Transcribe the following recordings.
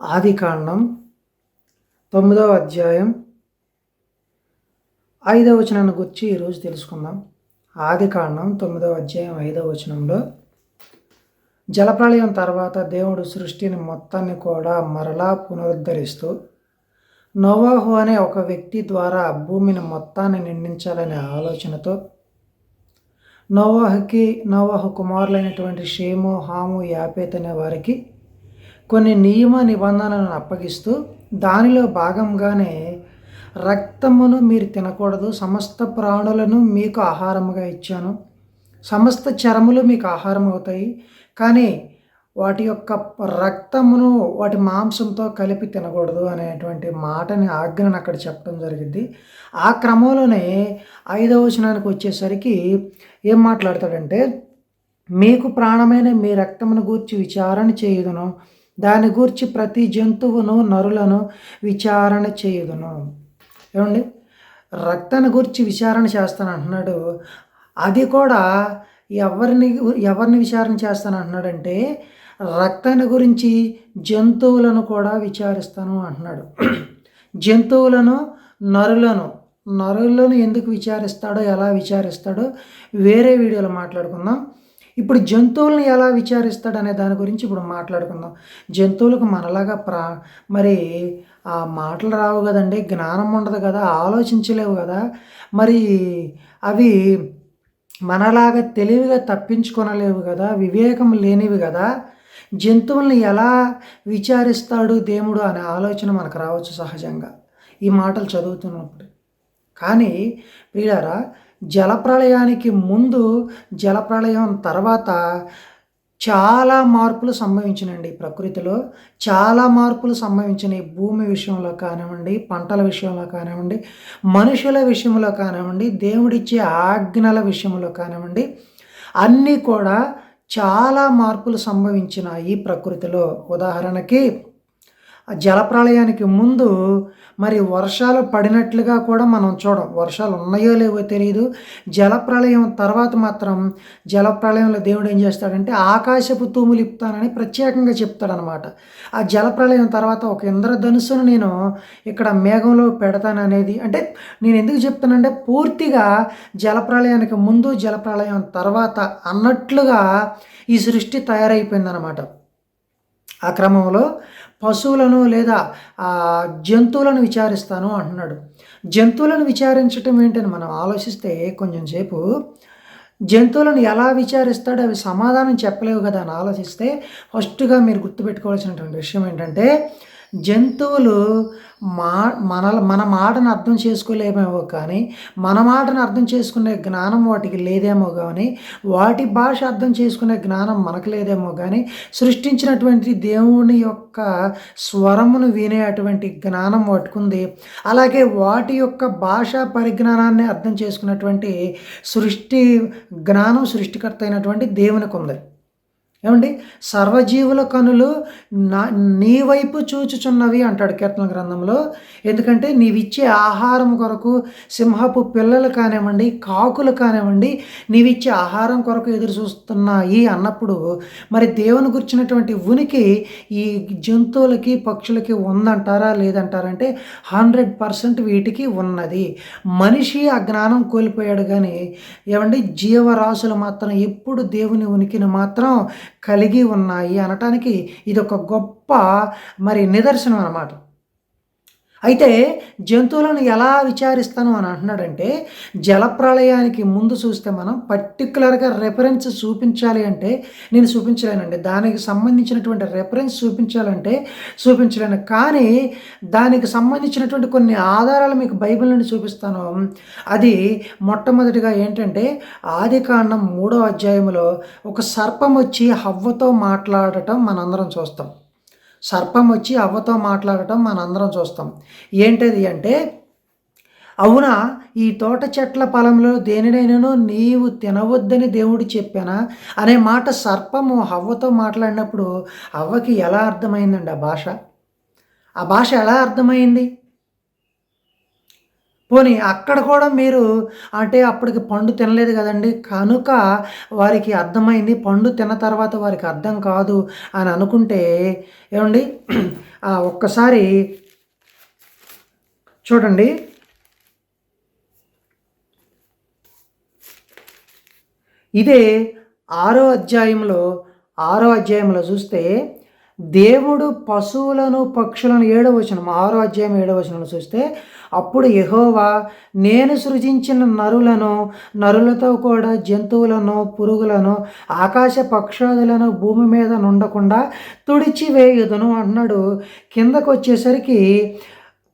ఆది కాండం తొమ్మిదవ అధ్యాయం ఐదవ వచనాన్ని గురించి ఈరోజు తెలుసుకుందాం. ఆది కాండం తొమ్మిదవ అధ్యాయం ఐదవ వచనంలో జలప్రళయం తర్వాత దేవుడు సృష్టిని మొత్తాన్ని కూడా మరలా పునరుద్ధరిస్తూ నోవాహు అనే ఒక వ్యక్తి ద్వారా భూమిని మొత్తాన్ని నిండించాలనే ఆలోచనతో నోవాహుకి నోవాహు కుమారులైనటువంటి షేము హాము యాపేత్ అనే వారికి కొన్ని నియమ నిబంధనలను అప్పగిస్తూ దానిలో భాగంగానే రక్తమును మీరు తినకూడదు సమస్త ప్రాణులను మీకు ఆహారముగా ఇచ్చాను. సమస్త చరములు మీకు ఆహారం అవుతాయి కానీ వాటి యొక్క రక్తమును వాటి మాంసంతో కలిపి తినకూడదు అనేటువంటి మాటని ఆజ్ఞను అక్కడ చెప్పడం జరిగింది. ఆ క్రమంలోనే ఐదవ వచనానికి వచ్చేసరికి ఏం మాట్లాడతాడంటే మీకు ప్రాణమైన మీ రక్తమును గూర్చి విచారణ చేయదును. దాని గూర్చి ప్రతి జంతువును నరులను విచారణ చేయుదును. ఏమండి? రక్తాన్ని గురించి విచారణ చేస్తాను అంటున్నాడు అది కూడా ఎవరిని ఎవరిని విచారణ చేస్తాను అంటున్నాడంటే రక్తాన్ని గురించి జంతువులను కూడా విచారిస్తాను అంటున్నాడు. జంతువులను నరులను నరులను ఎందుకు విచారిస్తాడో ఎలా విచారిస్తాడో వేరే వీడియోలో మాట్లాడుకుందాం. ఇప్పుడు జంతువులను ఎలా విచారిస్తాడు అనే దాని గురించి ఇప్పుడు మాట్లాడుకుందాం. జంతువులకు మనలాగా ప్రా మరి ఆ మాటలు రావు కదండి జ్ఞానం ఉండదు కదా ఆలోచించలేవు కదా. మరి అవి మనలాగా తెలివిగా తప్పించుకొనలేవు కదా వివేకం లేనివి కదా. జంతువుల్ని ఎలా విచారిస్తాడు దేవుడు అనే ఆలోచన మనకు రావచ్చు సహజంగా. ఈ మాటలు చదువుతున్నప్పుడు. కానీ ప్రియులారా జలప్రళయానికి ముందు జలప్రళయం తర్వాత చాలా మార్పులు సంభవించినండి ప్రకృతిలో. చాలా మార్పులు సంభవించినాయి భూమి విషయంలో కానివ్వండి పంటల విషయంలో కానివ్వండి మనుషుల విషయంలో కానివ్వండి దేవుడిచ్చే ఆజ్ఞల విషయంలో కానివ్వండి అన్నీ కూడా చాలా మార్పులు సంభవించినాయి ప్రకృతిలో. ఉదాహరణకి జలప్రళయానికి ముందు మరి వర్షాలు పడినట్లుగా కూడా మనం చూడం. వర్షాలు ఉన్నాయో లేవో తెలియదు జలప్రళయం తర్వాత మాత్రం జలప్రళయంలో దేవుడు ఏం చేస్తాడంటే ఆకాశపు తూములు ఇప్పుతానని ప్రత్యేకంగా చెప్తాడనమాట. ఆ జలప్రళయం తర్వాత ఒక ఇంద్రధనుసును నేను ఇక్కడ మేఘంలో పెడతాననేది అంటే నేను ఎందుకు చెప్తానంటే పూర్తిగా జలప్రళయానికి ముందు జలప్రళయం తర్వాత అన్నట్లుగా ఈ సృష్టి తయారైపోయిందనమాట. ఆ క్రమంలో పశువులను లేదా జంతువులను విచారిస్తాను అంటున్నాడు. జంతువులను విచారించటం ఏంటని మనం ఆలోచిస్తే కొంచెం సేపు జంతువులను ఎలా విచారిస్తాడో అవి సమాధానం చెప్పలేవు కదా అని ఆలోచిస్తే ఫస్ట్గా మీరు గుర్తుపెట్టుకోవాల్సినటువంటి విషయం ఏంటంటే జంతువులు మా మన మన మాటను అర్థం చేసుకోలేమేమో కానీ మన మాటను అర్థం చేసుకునే జ్ఞానం వాటికి లేదేమో కానీ వాటి భాష అర్థం చేసుకునే జ్ఞానం మనకు లేదేమో కానీ సృష్టించినటువంటి దేవుని యొక్క స్వరమును వినే అటువంటి జ్ఞానం వాటికుంది. అలాగే వాటి యొక్క భాషా పరిజ్ఞానాన్ని అర్థం చేసుకున్నటువంటి సృష్టి జ్ఞానం సృష్టికర్త అయినటువంటి దేవునికి ఉంది ఏమండి? సర్వజీవుల కనులు నా నీ వైపు చూచుచున్నవి అంటాడు కీర్తన గ్రంథంలో. ఎందుకంటే నీవిచ్చే ఆహారం కొరకు సింహపు పిల్లలు కానివ్వండి కాకులు కానివ్వండి నీవిచ్చే ఆహారం కొరకు ఎదురు చూస్తున్నాయి అన్నప్పుడు మరి దేవుని గుర్చినటువంటి ఉనికి ఈ జంతువులకి పక్షులకి ఉందంటారా లేదంటారంటే హండ్రెడ్ పర్సెంట్ వీటికి ఉన్నది. మనిషి ఆ జ్ఞానం కోల్పోయాడు కానీ ఏమండి? జీవరాశులు మాత్రం ఎప్పుడు దేవుని ఉనికిని మాత్రం కలిగి ఉన్నాయి అనటానికి ఇది ఒక గొప్ప మరి నిదర్శనం అన్నమాట. అయితే జంతువులను ఎలా విచారిస్తాను అని అంటున్నాడంటే జలప్రళయానికి ముందు చూస్తే మనం పర్టికులర్గా రెఫరెన్స్ చూపించాలి అంటే నేను చూపించలేనండి. దానికి సంబంధించినటువంటి రెఫరెన్స్ చూపించాలంటే చూపించలేను. కానీ దానికి సంబంధించినటువంటి కొన్ని ఆధారాలు మీకు బైబిల్ నుండి చూపిస్తాను. అది మొట్టమొదటిగా ఏంటంటే ఆది కాండం మూడో అధ్యాయంలో ఒక సర్పం వచ్చి హవ్వతో మాట్లాడటం మనందరం చూస్తాం. సర్పం వచ్చి అవ్వతో మాట్లాడటం మనందరం చూస్తాం. ఏంటది అంటే అవునా ఈ తోట చెట్ల పొలంలో దేనినైనానో నీవు తినవద్దని దేవుడు చెప్పానా? అనే మాట సర్పము హవ్వతో మాట్లాడినప్పుడు అవ్వకి ఎలా అర్థమైందండి ఆ భాష? ఆ భాష ఎలా అర్థమైంది? పోనీ అక్కడ కూడా మీరు అంటే అప్పటికి పండు తినలేదు కదండి. కనుక వారికి అర్థమైంది పండు తిన్న తర్వాత వారికి అర్థం కాదు అని అనుకుంటే ఏమండి? ఒక్కసారి చూడండి. ఇదే ఆరో అధ్యాయంలో ఆరో అధ్యాయంలో చూస్తే దేవుడు పశువులను పక్షులను ఏడవచనం ఆరో అధ్యాయం వచనం చూస్తే అప్పుడు యహోవా నేను సృజించిన నరులను నరులతో కూడా జంతువులను పురుగులను ఆకాశ పక్షాదులను భూమి మీద నుండకుండా తుడిచివేయుదును అన్నాడు. కిందకు వచ్చేసరికి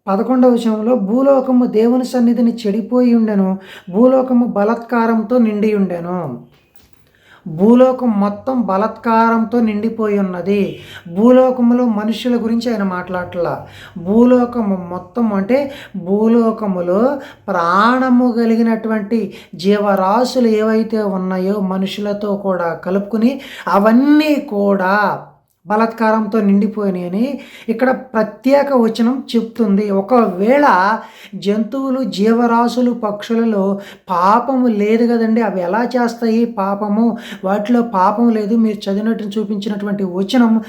పదకొండవ విషయంలో భూలోకము దేవుని సన్నిధిని చెడిపోయి ఉండెను భూలోకము బలత్కారంతో నిండి ఉండెను. భూలోకం మొత్తం బలత్కారంతో నిండిపోయి ఉన్నది. భూలోకములో మనుషుల గురించి ఆయన మాట్లాడట్లా. భూలోకము మొత్తం అంటే భూలోకములో ప్రాణము కలిగినటువంటి జీవరాశులు ఏవైతే ఉన్నాయో మనుషులతో కూడా కలుపుకుని అవన్నీ కూడా బలత్కారంతో నిండిపోయినాయని ఇక్కడ ప్రత్యేక వచనం చెప్తుంది. ఒకవేళ జంతువులు జీవరాశులు పక్షులలో పాపము లేదు కదండి అవి ఎలా చేస్తాయి పాపము? వాటిలో పాపం లేదు. మీరు చదివినట్టు చూపించినటువంటి వచనం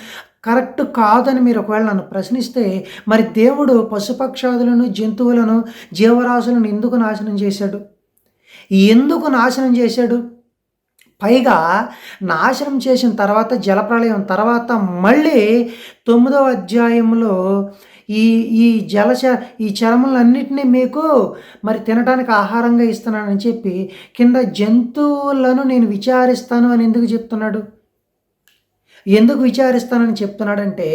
కరెక్ట్ కాదని మీరు ఒకవేళ నన్ను ప్రశ్నిస్తే మరి దేవుడు పశుపక్షాదులను జంతువులను జీవరాశులను ఎందుకు నాశనం చేశాడు? ఎందుకు నాశనం చేశాడు? పైగా నాశనం చేసిన తర్వాత జలప్రళయం తర్వాత మళ్ళీ తొమ్మిదవ అధ్యాయంలో ఈ ఈ జలచ ఈ చరములన్నింటినీ మీకు మరి తినడానికి ఆహారంగా ఇస్తున్నానని చెప్పి కింద జంతువులను నేను విచారిస్తాను అని ఎందుకు చెప్తున్నాడు? ఎందుకు విచారిస్తానని చెప్తున్నాడంటే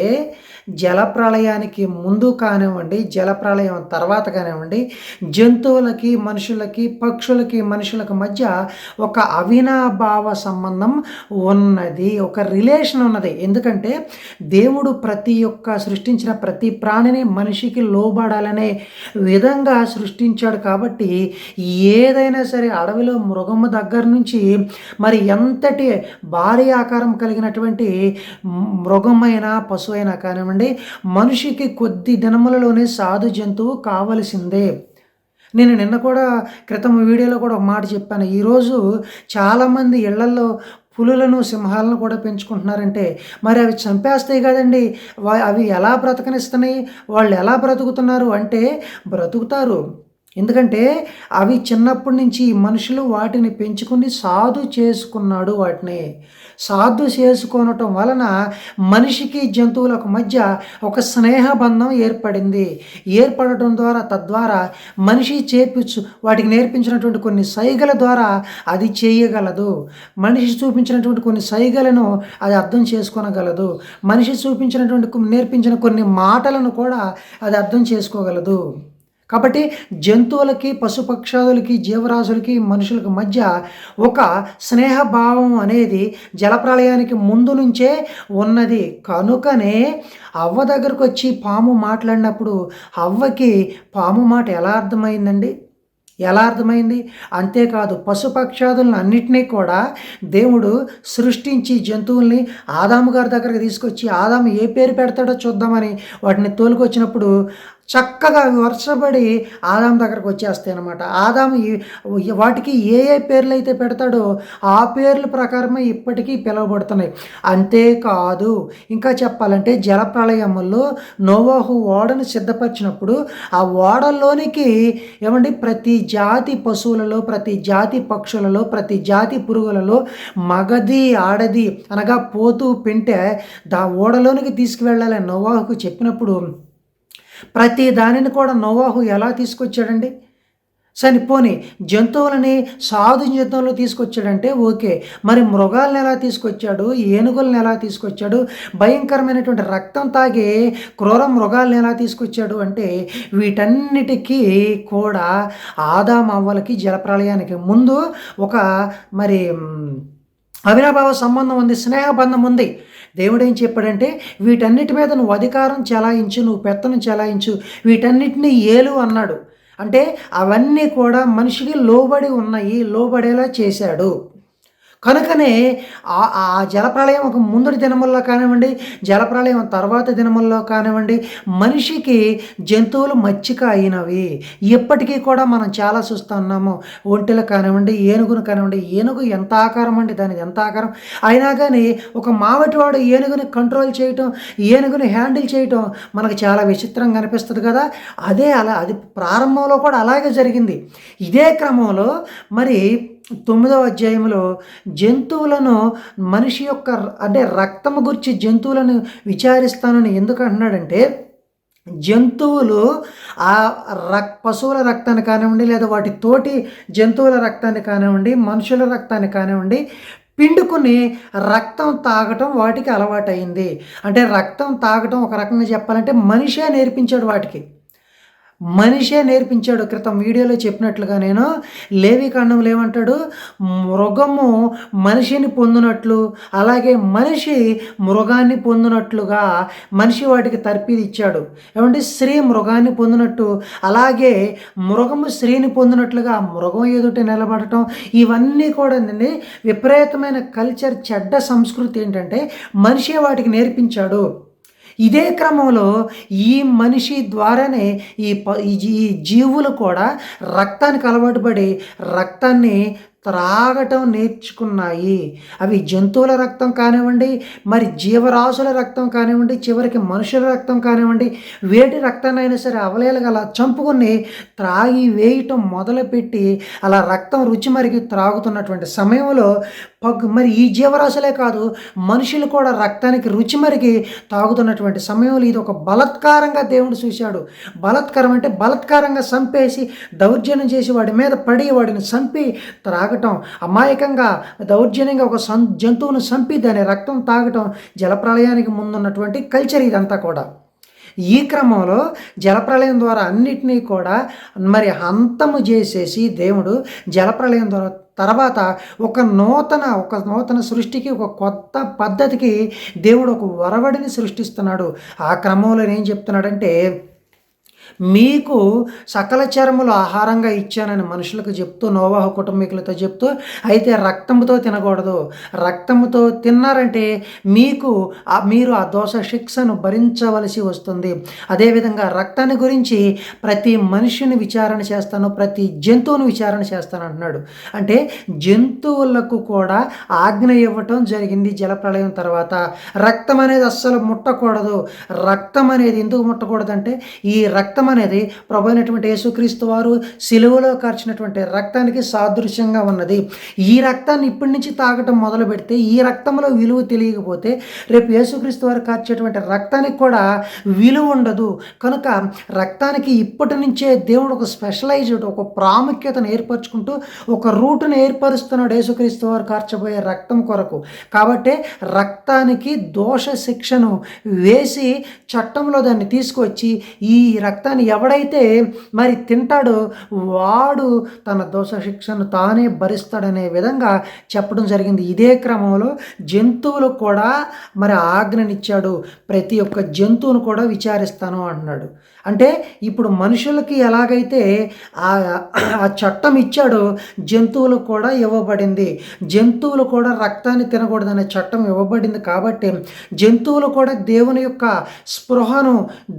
జలప్రళయానికి ముందు కానివ్వండి జలప్రళయం తర్వాత కానివ్వండి జంతువులకి మనుషులకి పక్షులకి మనుషులకి మధ్య ఒక అవినాభావ సంబంధం ఉన్నది ఒక రిలేషన్ ఉన్నది. ఎందుకంటే దేవుడు ప్రతి ఒక్క సృష్టించిన ప్రతి ప్రాణిని మనిషికి లోబడాలనే విధంగా సృష్టించాడు కాబట్టి ఏదైనా సరే అడవిలో మృగము దగ్గర నుంచి మరి ఎంతటి భారీ ఆకారం కలిగినటువంటి మృగమైన పశువు అయినా కానివ్వండి కానివ్వండి మనిషికి కొద్ది దినములలోనే సాధు జంతువు కావలసిందే. నేను నిన్న కూడా క్రితం వీడియోలో కూడా ఒక మాట చెప్పాను. ఈరోజు చాలామంది ఇళ్ళలో పులులను సింహాలను కూడా పెంచుకుంటున్నారంటే మరి అవి చంపేస్తాయి కదండి. అవి ఎలా బ్రతకనిస్తున్నాయి? వాళ్ళు ఎలా బ్రతుకుతున్నారు? అంటే బ్రతుకుతారు. ఎందుకంటే అవి చిన్నప్పటి నుంచి మనుషులు వాటిని పెంచుకుని సాధు చేసుకున్నాడు వాటిని. సాధు చేసుకోనటం వలన మనిషికి జంతువులకు మధ్య ఒక స్నేహబంధం ఏర్పడింది. ఏర్పడటం ద్వారా తద్వారా మనిషి చేపించు వాటికి నేర్పించినటువంటి కొన్ని సైగల ద్వారా అది చేయగలదు. మనిషి చూపించినటువంటి కొన్ని సైగలను అది అర్థం చేసుకోనగలదు. మనిషి చూపించినటువంటి నేర్పించిన కొన్ని మాటలను కూడా అది అర్థం చేసుకోగలదు. కాబట్టి జంతువులకి పశుపక్షాదులకి జీవరాశులకి మనుషులకి మధ్య ఒక స్నేహభావం అనేది జలప్రలయానికి ముందు నుంచే ఉన్నది. కనుకనే అవ్వ దగ్గరకు వచ్చి పాము మాట్లాడినప్పుడు అవ్వకి పాము మాట ఎలా అర్థమైందండి? ఎలా అర్థమైంది? అంతేకాదు పశుపక్షాదులను అన్నిటినీ కూడా దేవుడు సృష్టించి జంతువుల్ని ఆదాము గారి దగ్గరకు తీసుకొచ్చి ఆదాము ఏ పేరు పెడతాడో చూద్దామని వాటిని తోలుకొచ్చినప్పుడు చక్కగా వర్షపడి ఆదాం దగ్గరకు వచ్చేస్తాయి అనమాట ఆదాం వాటికి ఏ ఏ పేర్లు అయితే పెడతాడో ఆ పేర్ల ప్రకారమే ఇప్పటికీ పిలువబడుతున్నాయి. అంతేకాదు ఇంకా చెప్పాలంటే జలప్రళయముల్లో నోవాహు ఓడను సిద్ధపరిచినప్పుడు ఆ ఓడల్లోనికి ఏమండి ప్రతి జాతి పశువులలో ప్రతి జాతి పక్షులలో ప్రతి జాతి పురుగులలో మగది ఆడది అనగా పోతూ పింటే దా ఓడలోనికి తీసుకువెళ్ళాలని నోవాహుకు చెప్పినప్పుడు ప్రతి దానిని కూడా నోవాహు ఎలా తీసుకొచ్చాడండి? సరిపోని జంతువులని సాధు జంతువులు తీసుకొచ్చాడంటే ఓకే. మరి మృగాలను ఎలా తీసుకొచ్చాడు? ఏనుగులను ఎలా తీసుకొచ్చాడు? భయంకరమైనటువంటి రక్తం తాగే క్రూర మృగాలను ఎలా తీసుకొచ్చాడు అంటే వీటన్నిటికీ కూడా ఆదాం అవ్వలకి జలప్రలయానికి ముందు ఒక మరి అవినాభావ సంబంధం ఉంది స్నేహబంధం ఉంది. దేవుడు ఏం చెప్పాడంటే వీటన్నిటి మీద నువ్వు అధికారం చెలాయించు నువ్వు పెత్తనం చెలాయించు. వీటన్నిటిని ఏలు అన్నాడు. అంటే అవన్నీ కూడా మనిషికి లోబడి ఉన్నాయి లోబడేలా చేశాడు. కనుకనే ఆ- ఆ జలప్రళయం ఒక ముందటి దినముల్లో కానివ్వండి జలప్రళయం తర్వాత దినముల్లో కానివ్వండి మనిషికి జంతువులు మచ్చిక అయినవి. ఇప్పటికీ కూడా మనం చాలా చూస్తున్నాము ఒంటెలు కానివ్వండి ఏనుగును కానివ్వండి ఏనుగు ఎంత ఆకారం అండి దానికి ఎంత ఆకారం? అయినా కానీ ఒక మావటివాడు ఏనుగుని కంట్రోల్ చేయటం ఏనుగుని హ్యాండిల్ చేయటం మనకు చాలా విచిత్రంగా అనిపిస్తుంది కదా. అదే అలా అది ప్రారంభంలో కూడా అలాగే జరిగింది. ఇదే క్రమంలో మరి తొమ్మిదవ అధ్యాయంలో జంతువులను మనిషి యొక్క అంటే రక్తము గురించి జంతువులను విచారిస్తానని ఎందుకు అంటున్నాడంటే జంతువులు ఆ రక్ పశువుల రక్తాన్ని కానివ్వండి లేదా వాటి తోటి జంతువుల రక్తాన్ని కానివ్వండి మనుషుల రక్తాన్ని కానివ్వండి పిండుకుని రక్తం తాగటం వాటికి అలవాటైంది. అంటే రక్తం తాగటం ఒక రకంగా చెప్పాలంటే మనిషే నేర్పించాడు వాటికి. మనిషే నేర్పించాడు క్రితం వీడియోలో చెప్పినట్లుగా నేను. లేవి కాండంలో ఏమంటాడు మృగము మనిషిని పొందినట్లు అలాగే మనిషి మృగాన్ని పొందినట్లుగా మనిషి వాటికి తర్పిది ఇచ్చాడు. ఏమంటే స్త్రీ మృగాన్ని పొందినట్టు అలాగే మృగము స్త్రీని పొందినట్లుగా మృగం ఎదుటి నిలబడటం ఇవన్నీ కూడా అండి విపరీతమైన కల్చర్ చెడ్డ సంస్కృతి ఏంటంటే మనిషే వాటికి నేర్పించాడు. ఇదే క్రమంలో ఈ మనిషి ద్వారానే ఈ ప ఈ జీవులు కూడా రక్తానికి అలవాటు పడి రక్తాన్ని త్రాగటం నేర్చుకున్నాయి. అవి జంతువుల రక్తం కానివ్వండి మరి జీవరాశుల రక్తం కానివ్వండి చివరికి మనుషుల రక్తం కానివ్వండి వేటి రక్తాన్ని అయినా సరే అవలేలుగా అలా చంపుకొని త్రాగి వేయటం మొదలుపెట్టి అలా రక్తం రుచి మరిగి త్రాగుతున్నటువంటి సమయంలో పగ్ మరి ఈ జీవరాశులే కాదు మనుషులు కూడా రక్తానికి రుచి మరిగి తాగుతున్నటువంటి సమయంలో ఇది ఒక బలత్కారంగా దేవుడు చూశాడు. బలత్కారం అంటే బలత్కారంగా చంపేసి దౌర్జన్యం చేసి వాడి మీద పడి వాడిని చంపి త్రాగటం అమాయకంగా దౌర్జన్యంగా ఒక సం జంతువును చంపి దాని రక్తం తాగటం జలప్రళయానికి ముందున్నటువంటి కల్చర్ ఇదంతా కూడా. ఈ క్రమంలో జలప్రళయం ద్వారా అన్నిటినీ కూడా మరి హంతము చేసేసి దేవుడు జలప్రళయం ద్వారా తర్వాత ఒక నూతన ఒక నూతన సృష్టికి ఒక కొత్త పద్ధతికి దేవుడు ఒక వరవడిని సృష్టిస్తున్నాడు. ఆ క్రమంలో ఏం చెప్తున్నాడంటే మీకు సకల చరములు ఆహారంగా ఇచ్చానని మనుషులకు చెప్తూ నోవాహ కుటుంబీకులతో చెప్తూ అయితే రక్తంతో తినకూడదు. రక్తంతో తిన్నారంటే మీకు మీరు ఆ దోష శిక్షను భరించవలసి వస్తుంది. అదేవిధంగా రక్తాన్ని గురించి ప్రతి మనిషిని విచారణ చేస్తాను ప్రతి జంతువును విచారణ చేస్తాను అంటున్నాడు. అంటే జంతువులకు కూడా ఆజ్ఞ ఇవ్వటం జరిగింది జలప్రళయం తర్వాత. రక్తం అనేది అస్సలు ముట్టకూడదు. రక్తం అనేది ఎందుకు ముట్టకూడదంటే ఈ రక్తం రక్తం అనేది ప్రభు అయినటువంటి యేసుక్రీస్తు వారు సిలువలో కార్చినటువంటి రక్తానికి సాదృశ్యంగా ఉన్నది. ఈ రక్తాన్ని ఇప్పటి నుంచి తాగటం మొదలు పెడితే ఈ రక్తంలో విలువ తెలియకపోతే రేపు యేసుక్రీస్తు వారు కార్చేటువంటి రక్తానికి కూడా విలువ ఉండదు. కనుక రక్తానికి ఇప్పటి నుంచే దేవుడు ఒక స్పెషలైజ్డ్ ఒక ప్రాముఖ్యతను ఏర్పరచుకుంటూ ఒక రూటును ఏర్పరుస్తున్నాడు యేసుక్రీస్తు వారు కార్చబోయే రక్తం కొరకు. కాబట్టి రక్తానికి దోష శిక్షను వేసి చట్టంలో దాన్ని తీసుకొచ్చి ఈ రక్త రక్తాన్ని ఎవడైతే మరి తింటాడో వాడు తన దోష శిక్షను తానే భరిస్తాడనే విధంగా చెప్పడం జరిగింది. ఇదే క్రమంలో జంతువులకు కూడా మరి ఆజ్ఞనిచ్చాడు. ప్రతి ఒక్క జంతువును కూడా విచారిస్తాను అంటున్నాడు. అంటే ఇప్పుడు మనుషులకి ఎలాగైతే ఆ ఆ చట్టం ఇచ్చాడో జంతువులకు కూడా ఇవ్వబడింది. జంతువులు కూడా రక్తాన్ని తినకూడదనే చట్టం ఇవ్వబడింది కాబట్టి జంతువులు కూడా దేవుని యొక్క స్పృహను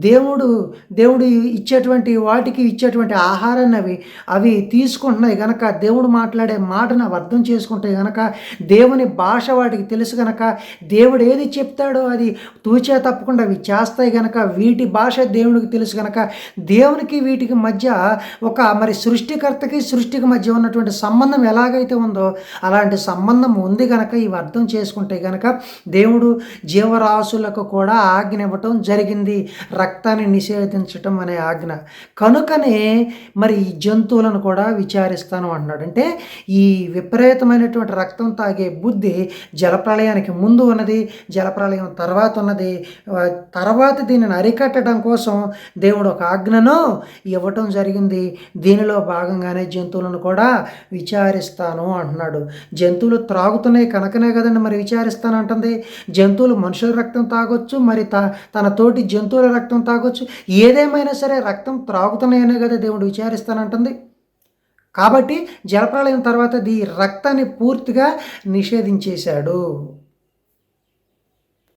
దేవుడు దేవుడు ఇచ్చేటువంటి వాటికి ఇచ్చేటువంటి ఆహారాన్ని అవి అవి తీసుకుంటున్నాయి కనుక దేవుడు మాట్లాడే మాటను అవి అర్థం చేసుకుంటాయి కనుక దేవుని భాష వాటికి తెలుసు కనుక దేవుడు ఏది చెప్తాడో అది తూచే తప్పకుండా అవి చేస్తాయి కనుక వీటి భాష దేవుడికి తెలుసు కనుక దేవునికి వీటికి మధ్య ఒక మరి సృష్టికర్తకి సృష్టికి మధ్య ఉన్నటువంటి సంబంధం ఎలాగైతే ఉందో అలాంటి సంబంధం ఉంది కనుక ఇవి అర్థం చేసుకుంటే గనక దేవుడు జీవరాశులకు కూడా ఆజ్ఞ ఇవ్వటం జరిగింది. రక్తాన్ని నిషేధించటం అనే ఆజ్ఞ. కనుకనే మరి ఈ జంతువులను కూడా విచారిస్తాను అంటున్నాడు. అంటే ఈ విపరీతమైనటువంటి రక్తం తాగే బుద్ధి జలప్రళయానికి ముందు ఉన్నది జలప్రళయం తర్వాత ఉన్నది. తర్వాత దీనిని అరికట్టడం కోసం దేవుడు ఒక ఆజ్ఞను ఇవ్వటం జరిగింది. దీనిలో భాగంగానే జంతువులను కూడా విచారిస్తాను అంటున్నాడు. జంతువులు త్రాగుతున్నాయి కనుకనే కదండి మరి విచారిస్తాను అంటుంది. జంతువులు మనుషుల రక్తం తాగొచ్చు మరి తా తన తోటి జంతువుల రక్తం తాగొచ్చు. ఏదేమైనా సరే రక్తం త్రాగుతున్నాయనే కదా దేవుడు విచారిస్తానంటుంది. కాబట్టి జలప్రళయం తర్వాత ఈ రక్తాన్ని పూర్తిగా నిషేధించేశాడు.